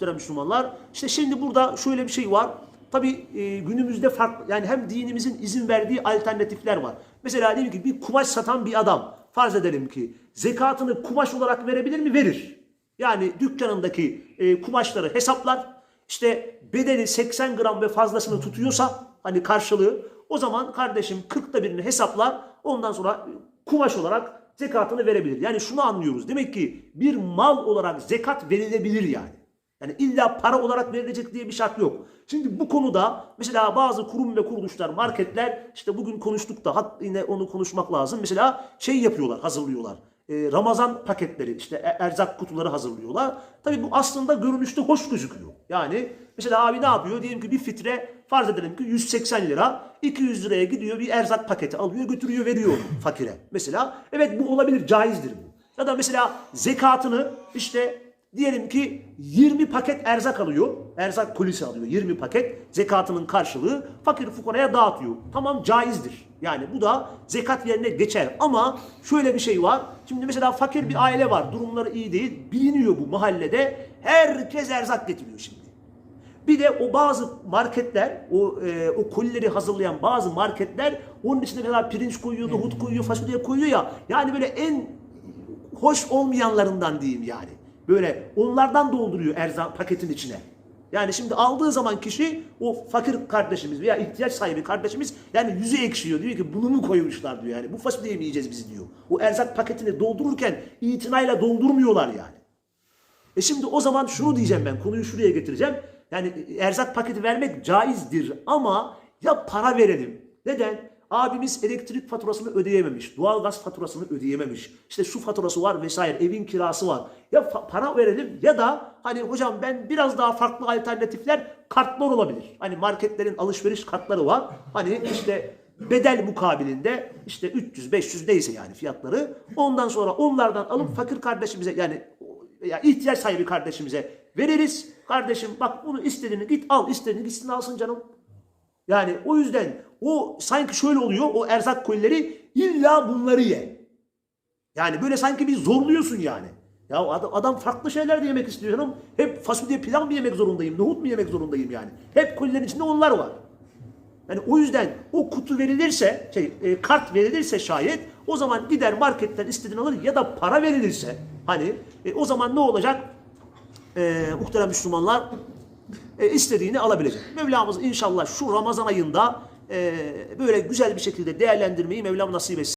muhterem Müslümanlar. İşte şimdi burada şöyle bir şey var. Tabii e, günümüzde farklı yani hem dinimizin izin verdiği alternatifler var. Mesela diyelim ki bir kumaş satan bir adam farz edelim ki zekatını kumaş olarak verebilir mi? Verir. Yani dükkanındaki e, kumaşları hesaplar. İşte bedeli 80 gram ve fazlasını tutuyorsa hani karşılığı o zaman kardeşim 40'ta birini hesaplar. Ondan sonra kumaş olarak zekatını verebilir. Yani şunu anlıyoruz. Demek ki bir mal olarak zekat verilebilir yani. Yani illa para olarak verilecek diye bir şart yok. Şimdi bu konuda mesela bazı kurum ve kuruluşlar, marketler işte bugün konuştuk da yine onu konuşmak lazım. Mesela şey yapıyorlar, hazırlıyorlar. Ee, Ramazan paketleri, işte e- erzak kutuları hazırlıyorlar. Tabii bu aslında görünüşte hoş gözüküyor. Yani mesela abi ne yapıyor? Diyelim ki bir fitre farz edelim ki 180 lira, 200 liraya gidiyor bir erzak paketi alıyor, götürüyor, veriyor fakire. Mesela evet bu olabilir, caizdir bu. Ya da mesela zekatını işte diyelim ki 20 paket erzak alıyor. Erzak kolisi alıyor 20 paket. Zekatının karşılığı fakir fukaraya dağıtıyor. Tamam caizdir. Yani bu da zekat yerine geçer. Ama şöyle bir şey var. Şimdi mesela fakir bir aile var. Durumları iyi değil. Biliniyor bu mahallede. Herkes erzak getiriyor şimdi. Bir de o bazı marketler, o e, o kolileri hazırlayan bazı marketler onun içine kadar pirinç koyuyor, nohut koyuyor, fasulye koyuyor ya. Yani böyle en hoş olmayanlarından diyeyim yani. Böyle onlardan dolduruyor erzak paketin içine. Yani şimdi aldığı zaman kişi o fakir kardeşimiz veya ihtiyaç sahibi kardeşimiz yani yüzü ekşiyor. Diyor ki bunu mu koymuşlar diyor yani. Bu fasulyeyi mi yiyeceğiz biz diyor. O erzak paketini doldururken itinayla doldurmuyorlar yani. E şimdi o zaman şunu diyeceğim ben konuyu şuraya getireceğim. Yani erzak paketi vermek caizdir ama ya para verelim. Neden? Abimiz elektrik faturasını ödeyememiş, doğalgaz faturasını ödeyememiş. İşte su faturası var vesaire, evin kirası var. Ya para verelim ya da hani hocam ben biraz daha farklı alternatifler kartlar olabilir. Hani marketlerin alışveriş kartları var. Hani işte bedel mukabilinde işte 300 500 neyse yani fiyatları. Ondan sonra onlardan alıp fakir kardeşimize yani ya ihtiyaç sahibi kardeşimize veririz. Kardeşim bak bunu istediğini git al, istediğini gitsin alsın canım. Yani o yüzden o sanki şöyle oluyor o erzak kolileri illa bunları ye. Yani böyle sanki bir zorluyorsun yani. Ya adam, adam farklı şeyler de yemek istiyor canım. Hep fasulye pilav mı yemek zorundayım, nohut mu yemek zorundayım yani. Hep kolilerin içinde onlar var. Yani o yüzden o kutu verilirse, şey, e, kart verilirse şayet o zaman gider marketten istediğini alır ya da para verilirse hani e, o zaman ne olacak? E, muhterem Müslümanlar e, istediğini alabilecek. Mevlamız inşallah şu Ramazan ayında e, böyle güzel bir şekilde değerlendirmeyi Mevlam nasip etsin.